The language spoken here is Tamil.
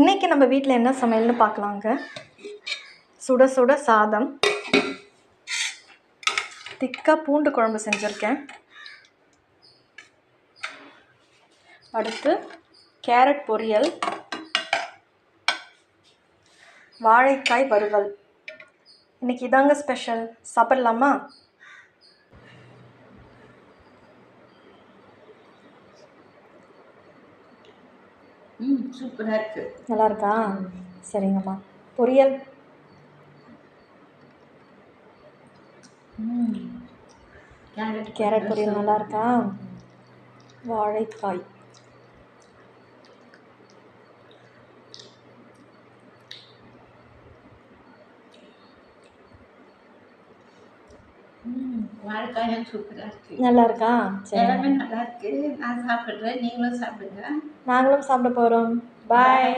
இன்றைக்கி நம்ம வீட்டில் என்ன சமையல்னு பார்க்கலாங்க சுட சுட சாதம். திக்காக பூண்டு குழம்பு செஞ்சுருக்கேன். அடுத்து கேரட் பொரியல். வாழைக்காய் வறுவல். இன்னைக்கு இதாங்க ஸ்பெஷல். சாப்பிட்லாமா? ம் சூப்பராக இருக்குது நல்லா இருக்கா சரிங்கம்மா. பொரியல்? கேரட் கேரட் பொரியல் நல்லா இருக்கா வாழைக்காய். வாழைக்காயும் சூப்பராக இருக்குது நல்லா இருக்கா. சரி. எல்லாமே நல்லா இருக்குது நான் சாப்பிட்றேன். நீங்களும் சாப்பிடுங்க. நாங்களும் சாப்பிட போகிறோம் பாய்